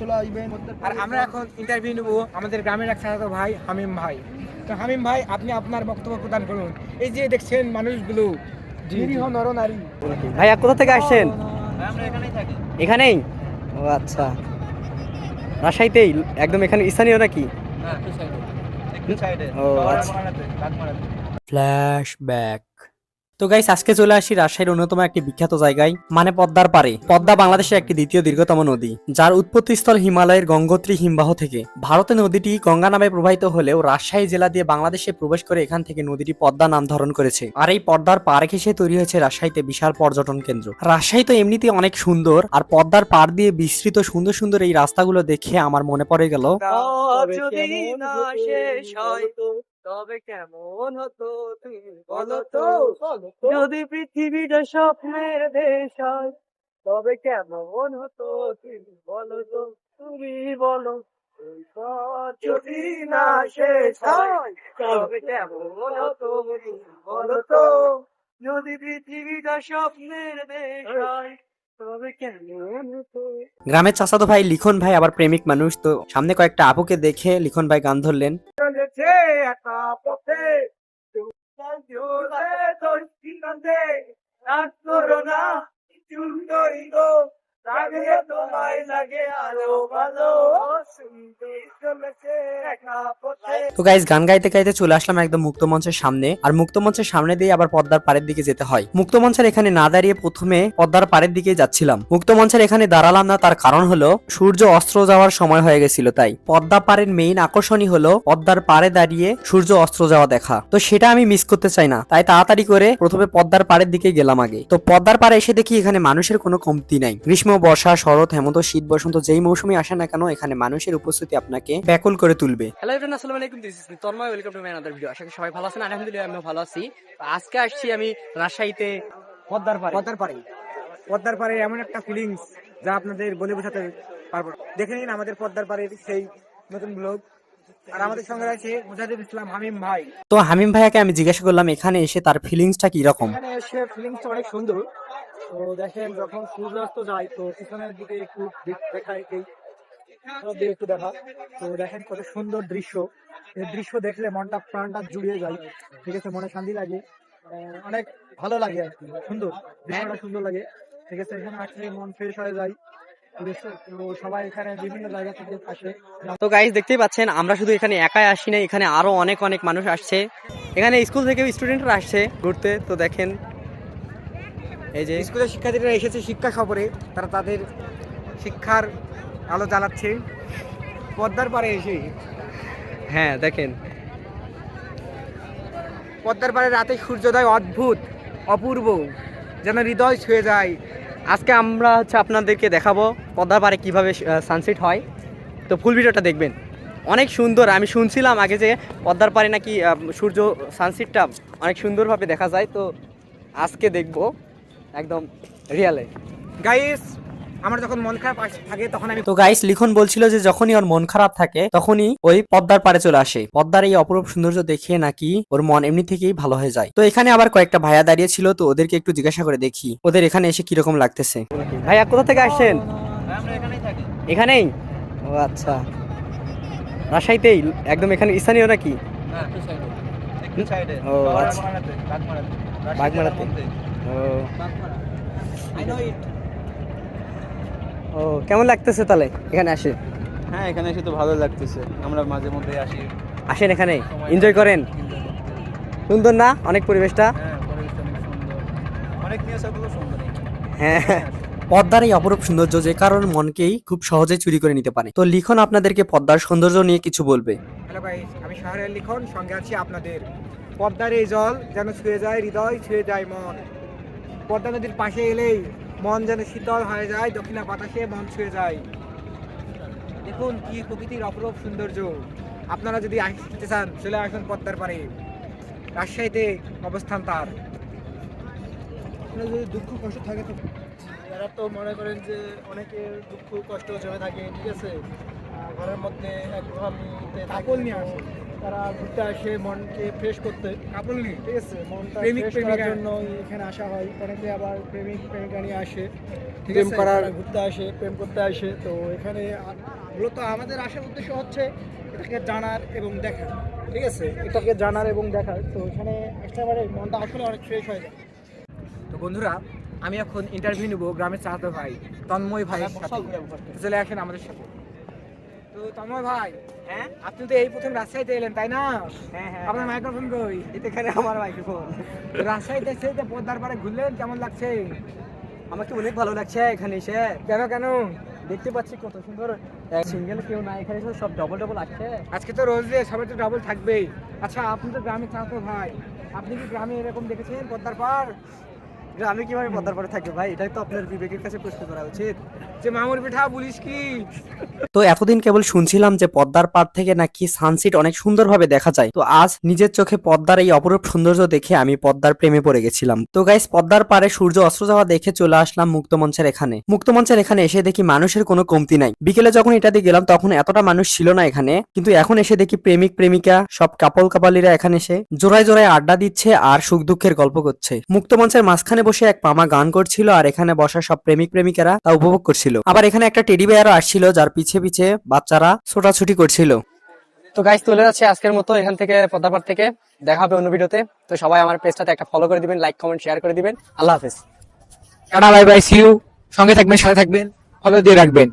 চলে আসবেন আর আমরা এখন ইন্টারভিউ নেব আমাদের গ্রামের এক সাথে ভাই হামিম ভাই। তো হামিম ভাই আপনি আপনার বক্তব্য প্রদান করুন। এই যে দেখছেন মানুষগুলো নিরীহ নরনারী। ভাইয়া কোথা থেকে আসছেন? এখানেই ও আচ্ছা। রাজশাহীতেই? একদম এখানে স্থানীয় নাকি? ও আচ্ছা। ফ্ল্যাশব্যাক তো গাইস আজকে চলে আসি রাজশাহীর অন্যতম একটি বিখ্যাত জায়গায় মানে পদ্মার পারে পদ্মা বাংলাদেশের একটি দ্বিতীয় দীর্ঘতম নদী, যার উৎপত্তিস্থল হিমালয়ের গঙ্গোত্রী হিমবাহ থেকে। ভারতে নদীটি গঙ্গা নামে প্রবাহিত হলেও রাজশাহী জেলা দিয়ে বাংলাদেশে প্রবেশ করে এখান থেকে নদীটি পদ্মা নাম ধারণ করেছে। আর এই পদ্মার পার ঘেঁষে তৈরি হয়েছে রাজশাহীতে বিশাল পর্যটন কেন্দ্র। রাজশাহী তো এমনিতেই অনেক সুন্দর, আর পদ্মার পার দিয়ে বিস্তৃত সুন্দর সুন্দর এই রাস্তাগুলো দেখে আমার মনে পড়ে গেল তবে কেমন হতো তুমি বলো তো? যদি পৃথিবীটা স্বপ্নের দেশ হয় তবে কেমন হতো তুমি বলো তো? তুমি বলো যদি না শেষ হয় তবে কেমন হতো তুমি বলো তো? যদি পৃথিবীটা স্বপ্নের দেশ হয় তবে কেমন হতো? গ্রামের চাচাতো ভাই লিখন ভাই আবার প্রেমিক মানুষ তো সামনে কয়েকটা আপুকে দেখে লিখন ভাই গান ধরলেন। চলেছে একা পথে। চল ঠিকাতে রাত করো না চুন্দরী গো। তো গাইজ গান গাইতে গাইতে চলে আসলাম একদম মুক্ত মঞ্চের সামনে, আর মুক্ত মঞ্চের সামনে দিয়ে আবার পদ্মার পাড়ের দিকে যেতে হয়। মুক্ত মঞ্চের এখানে না দাঁড়িয়ে প্রথমে পদ্মার পাড়ের দিকে যাচ্ছিলাম। মুক্ত মঞ্চের এখানে দাঁড়ালাম না, তার কারণ হলো সূর্য অস্ত্র যাওয়ার সময় হয়ে গেছিল তাই। পদ্মা পাড়ের মেইন আকর্ষণই হলো পদ্মার পাড়ে দাঁড়িয়ে সূর্য অস্ত্র যাওয়া দেখা। তো সেটা আমি মিস করতে চাই না, তাই তাড়াতাড়ি করে প্রথমে পদ্মার পাড়ের দিকে গেলাম আগে। তো পদ্মার পাড়ে এসে দেখি এখানে মানুষের কোনো কমতি নাই। গ্রীষ্ম বর্ষা শরৎ হেমন্ত শীত বসন্ত যেই মৌসুমে আসে না কেন এখানে মানুষের উপস্থিতি আপনাকে ব্যাকুল করে তুলবে। হ্যালো এভরিওয়ান আসসালামু আলাইকুম this is Tanmoy welcome to my another video আশা করি সবাই ভালো আছেন আলহামদুলিল্লাহ আমিও ভালো আছি। আজকে আসছি আমি রাজশাহীতে পদ্মার পাড়ে। পদ্মার পাড়ে। পদ্মার পাড়ে এমন একটা ফিলিংস যা আপনাদের বলে বোঝাতে পারব দেখে নিন আমাদের পদ্মার পাড়ের সেই নতুন ব্লগ আর আমাদের সঙ্গে আছে মুজাহিদুল ইসলাম হামিম ভাই। তো হামিম ভাইয়াকে আমি জিজ্ঞাসা করলাম এখানে এসে তার ফিলিংসটা কি রকম এখানে এসে ফিলিংসটা অনেক সুন্দর। তো দেখেন যখন সূর্যাস্ত যায় তো পিছনের দিকে একটু দেখায় এই একটু দেখা। তো দেখেন কত সুন্দর দৃশ্য। এই দৃশ্য দেখলে মনটা প্রাণটা জুড়িয়ে যায়। ঠিক আছে মনে শান্তি লাগে। অনেক ভালো লাগে আর কি। সুন্দর। দৃশ্যটা সুন্দর লাগে। ঠিক আছে এখানে আসলে মন ফ্রেশ হয়ে যায়। তো গাইস দেখতেই পাচ্ছেন আমরা শুধু এখানে একাই আসি না এখানে আরও অনেক অনেক মানুষ আসছে। এখানে স্কুল থেকে স্টুডেন্টরা আসছে ঘুরতে তো দেখেন এই যে স্কুলের শিক্ষার্থীরা এসেছে শিক্ষা সফরে তারা তাদের শিক্ষার আলো জ্বালাচ্ছে। পদ্মার পাড়ে এসে। হ্যাঁ দেখেন। পদ্মার পাড়ে রাতে সূর্যোদয় অদ্ভুত অপূর্ব যেন হৃদয় ছুঁয়ে যায়। আজকে আমরা হচ্ছে আপনাদেরকে দেখাবো পদ্মার পাড়ে কীভাবে সানসেট হয়। তো ফুল ভিডিওটা দেখবেন। অনেক সুন্দর, আমি শুনছিলাম আগে যে পদ্মার পাড়ে নাকি সূর্য সানসেটটা অনেক সুন্দরভাবে দেখা যায়। তো আজকে দেখব, একদম রিয়ালে গাইস আমার যখন মন খারাপ থাকে, তখন আমি তো গাইস লিখন বলছিল যে যখনই ওর মন খারাপ থাকে, তখনই ওই পদ্মার পাড়ে চলে আসে। পদ্মার এই অপরূপ সৌন্দর্য দেখে নাকি ওর মন এমনি থেকেই ভালো হয়ে যায়। তো এখানে আবার কয়েকটা ভাইয়া দাঁড়িয়ে ছিল, তো ওদেরকে একটু জিজ্ঞাসা করে দেখি, ওদের এখানে এসে কীরকম লাগতেছে। ভাইয়া, কোথা থেকে আসছেন? এখানেই? ও আচ্ছা। রাজশাহীতেই? একদম এখানে স্থানীয় নাকি? ও আচ্ছা। ও। ও কেমন লাগতেছে তাহলে এখানে আসে? হ্যাঁ এখানে এসে তো ভালো লাগতেছে। আমরা মাঝে মধ্যে আসি। আসেন এখানে এনজয় করেন। সুন্দর না? অনেক পরিবেশটা? হ্যাঁ অনেক সুন্দর। সুন্দর হ্যাঁ। পদ্মার এই অপরূপ সৌন্দর্য যে কারণ মনকেই খুব সহজে চুরি করে নিতে পারে। তো লিখন আপনাদেরকে পদ্মার সৌন্দর্য নিয়ে কিছু বলবে। হ্যালো গাইস আমি শহরের লিখন সঙ্গে আছি আপনাদের। পদ্মার এই জল যেন ছুঁয়ে যায় হৃদয় ছুঁয়ে যায় মন। পদ্মা নদীর পাশে এলেই মন যেন শীতল হয়ে যায় দক্ষিণা বাতাসে মন ছুঁয়ে যায়। দেখুন কি প্রকৃতির অপরূপ সৌন্দর্য। আপনারা যদি আসতে চান চলে আসুন পদ্মার পারে রাজশাহীতে অবস্থান তার। যদি দুঃখ কষ্ট থাকে তো? যারা তো মনে করেন যে অনেকের দুঃখ কষ্ট জমে থাকে ঠিক আছে? ঘরের মধ্যে এক ঘামিতে কাপড় নিয়ে আসে। তারা ঘুরতে আসে মনকে ফ্রেশ করতে। কাপড় নিয়ে? ঠিক আছে মনটা ফ্রেশ করার জন্য এখানে আসা হয়। অনেকে আবার প্রেমিক প্রেমিকা নিয়ে আসে। ঠিক আছে করার- ঘুরতে আসে প্রেম করতে আসে। তো এখানে মূলত আমাদের আসার উদ্দেশ্য হচ্ছে এটাকে জানার এবং দেখার। ঠিক আছে এটাকে জানার এবং দেখার। তো এখানে একেবারে মনটা আসলে অনেক ফ্রেশ হয়ে যায়। তো বন্ধুরা আমি এখন ইন্টারভিউ নেব গ্রামের চাচাতো ভাই তন্ময় ভাই চলে আসেন আমাদের সাথে। তো তন্ময় ভাই হ্যাঁ? আপনি তো এই প্রথম রাজশাহীতে এলেন তাই না? হ্যাঁ হ্যাঁ আপনার মাইক্রোফোন কই? এখানে আমার মাইক্রোফোন রাজশাহীতে এসে যে পদ্মার পাড়ে ঘুরলেন কেমন লাগছে? আমাকে অনেক ভালো লাগছে এখানে এসে। কেন কেন? দেখতে পাচ্ছি কত সুন্দর সিঙ্গেল কেউ না এখানে সব ডবল ডবল আসছে। আজকে তো রোজ সবাই তো ডাবল থাকবেই। আচ্ছা আপনি তো গ্রামের চাচাতো ভাই। আপনি কি গ্রামে এরকম দেখেছেন পদ্মার পাড়? গ্রামে কীভাবে পদ্মার পরে থাকবে ভাই? এটাই তো আপনার বিবেকের কাছে প্রশ্ন করা উচিত। যে মামুর পিঠা, বলিস কি? তো এতদিন কেবল শুনছিলাম যে পদ্মার পাড় থেকে নাকি সানসেট অনেক সুন্দরভাবে দেখা যায়। তো আজ নিজের চোখে পদ্মার এই অপরূপ সৌন্দর্য দেখে আমি পদ্মার প্রেমে পড়ে গেছিলাম। তো গাইস পদ্মার পাড়ে সূর্য অস্ত যাওয়া দেখে চলে আসলাম মুক্তমঞ্চের এখানে। মুক্তমঞ্চের এখানে এসে দেখি মানুষের কোনো কমতি নাই। বিকেলে যখন এটাতে গেলাম, তখন এতটা মানুষ ছিল না এখানে। কিন্তু এখন এসে দেখি প্রেমিক, প্রেমিকা, সব কাপল কাপালিরা এখানে এসে জোড়ায় জোড়ায় আড্ডা দিচ্ছে আর সুখ দুঃখের গল্প করছে। মুক্তমঞ্চের মাঝখানে বসে এক মামা গান করছিল আর এখানে বসা সব প্রেমিক প্রেমিকারা তা উপভোগ করছিল। আবার এখানে একটা টেডি বেয়ারও আসছিল যার পিছে পিছে বাচ্চারা ছোটাছুটি করছিল। তো গাইজ চলে যাচ্ছে আজকের মতো এখান থেকে পদ্মাপার থেকে। দেখা হবে অন্য ভিডিওতে। তো সবাই আমার পেজটাতে একটা ফলো করে দিবেন লাইক কমেন্ট শেয়ার করে দিবেন। আল্লাহ হাফেজ। Tata bye bye see you সঙ্গে থাকবেন সাথে থাকবেন। ফলো দিয়ে রাখবেন।